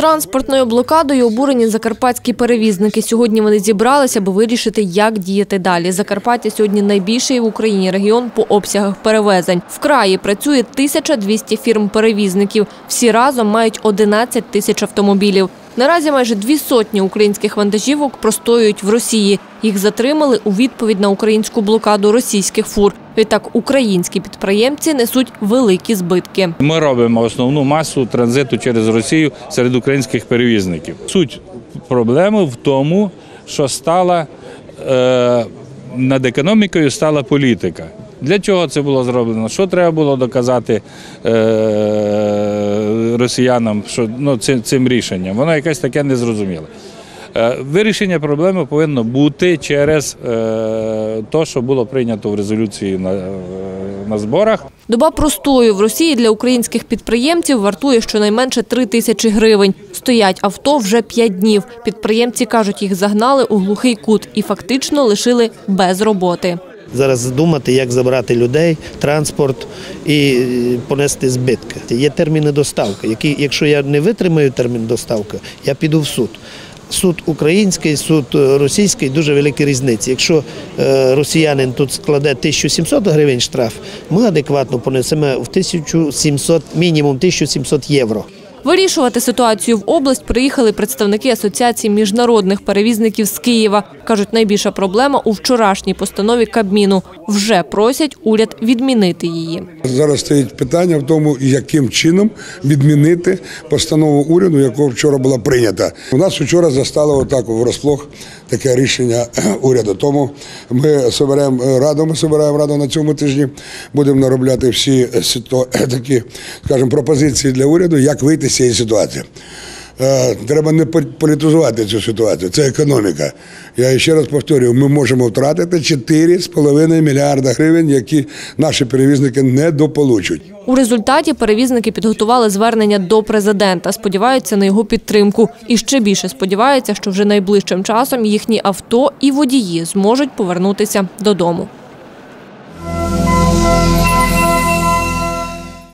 Транспортною блокадою обурені закарпатські перевізники. Сьогодні вони зібралися, аби вирішити, як діяти далі. Закарпаття сьогодні найбільший в Україні регіон по обсягах перевезень. В краї працює 1200 фірм-перевізників. Всі разом мають 11 тисяч автомобілів. Наразі майже дві сотні українських вантажівок простоюють в Росії. Їх затримали у відповідь на українську блокаду російських фур. Відтак українські підприємці несуть великі збитки. Ми робимо основну масу транзиту через Росію серед українських перевізників. Суть проблеми в тому, що стала е, над економікою стала політика. Для чого це було зроблено? Що треба було доказати е, росіянам що, ну, цим, цим рішенням? Воно якесь таке незрозуміле. Е, Вирішення проблеми повинно бути через те, що було прийнято в резолюції на, е, на зборах. Доба простою в Росії для українських підприємців вартує щонайменше 3 тисячі гривень. Стоять авто вже 5 днів. Підприємці кажуть, їх загнали у глухий кут і фактично лишили без роботи. Зараз думати, як забрати людей, транспорт і е, понести збитки. Є терміни доставки, які, якщо я не витримаю термін доставки, я піду в суд. Суд український, суд е, російський дуже великі різниці. Якщо е, росіянин тут складе 1700 гривень штраф, ми адекватно понесемо в 1700, мінімум 1700 євро. Вирішувати ситуацію в область приїхали представники Асоціації міжнародних перевізників з Києва. Кажуть, найбільша проблема у вчорашній постанові Кабміну. Вже просять уряд відмінити її. Зараз стоїть питання в тому, яким чином відмінити постанову уряду, яка вчора була прийнята. У нас вчора застало отак врасплох таке рішення уряду. Тому ми соберемо раду. Ми собираємо раду на цьому тижні. Будемо наробляти всі такі, скажімо, пропозиції для уряду, як вийти з цієї ситуації. Е, Треба не пол- політизувати цю ситуацію. Це економіка. Я ще раз повторюю, ми можемо втратити 4,5 мільярда гривень, які наші перевізники недополучать. У результаті перевізники підготували звернення до президента. Сподіваються на його підтримку. І ще більше сподіваються, що вже найближчим часом їхні авто і водії зможуть повернутися додому.